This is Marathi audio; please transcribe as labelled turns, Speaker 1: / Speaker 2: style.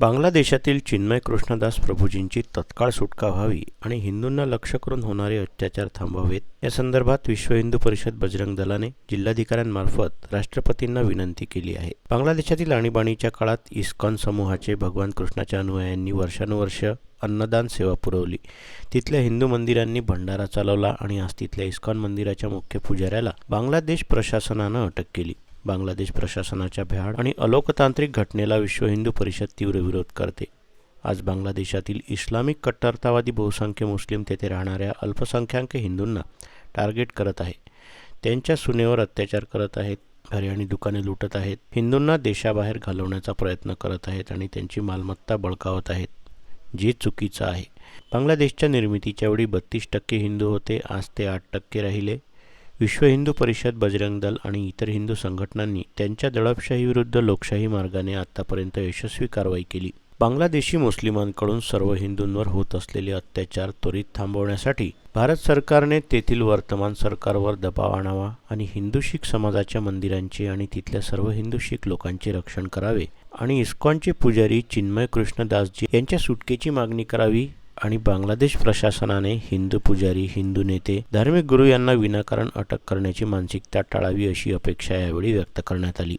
Speaker 1: बांगलादेशातील चिन्मय कृष्णदास प्रभूजींची तत्काळ सुटका व्हावी आणि हिंदूंना लक्ष करून होणारे अत्याचार थांबावेत या संदर्भात विश्व हिंदू परिषद बजरंग दलाने जिल्हाधिकाऱ्यांमार्फत राष्ट्रपतींना विनंती केली आहे. बांगलादेशातील आणीबाणीच्या काळात इस्कॉन समूहाचे भगवान कृष्णाच्या अनुयायांनी वर्षानुवर्ष अन्नदान सेवा पुरवली. तिथल्या हिंदू मंदिरांनी भंडारा चालवला आणि आज तिथल्या इस्कॉन मंदिराच्या मुख्य पुजाऱ्याला बांगलादेश प्रशासनानं अटक केली. बांगलादेश प्रशासनाच्या भ्याड आणि अलोकतांत्रिक घटनेला विश्व हिंदू परिषद तीव्र विरोध करते. आज बांगलादेशातील इस्लामिक कट्टरतावादी बहुसंख्य मुस्लिम तेथे राहणाऱ्या अल्पसंख्याक हिंदूंना टार्गेट करत आहे. त्यांच्या सुनेवर अत्याचार करत आहेत घरे आणि दुकाने लुटत आहेत. हिंदूंना देशाबाहेर घालवण्याचा प्रयत्न करत आहेत आणि त्यांची मालमत्ता बळकावत आहेत. जे चुकीचं आहे. बांगलादेशच्या निर्मितीच्या वेळी बत्तीस टक्के हिंदू होते आज ते आठ टक्के राहिले. विश्व हिंदू परिषद बजरंग दल आणि इतर हिंदू संघटनांनी त्यांच्या दडपशाहीविरुद्ध लोकशाही मार्गाने आतापर्यंत यशस्वी कारवाई केली. बांगलादेशी मुस्लिमांकडून सर्व हिंदूंवर होत असलेले अत्याचार त्वरित थांबवण्यासाठी भारत सरकारने तेथील वर्तमान सरकारवर दबाव आणावा आणि हिंदू शीख समाजाच्या मंदिरांचे आणि तिथल्या सर्व हिंदू शीख लोकांचे रक्षण करावे आणि इस्कॉनचे पुजारी चिन्मय कृष्णदासजी यांच्या सुटकेची मागणी करावी आणि बांगलादेश प्रशासनाने हिंदू पुजारी हिंदू नेते धार्मिक गुरु यांना विनाकारण अटक करण्याची मानसिकता टाळावी अशी अपेक्षा यावेळी व्यक्त करण्यात आली.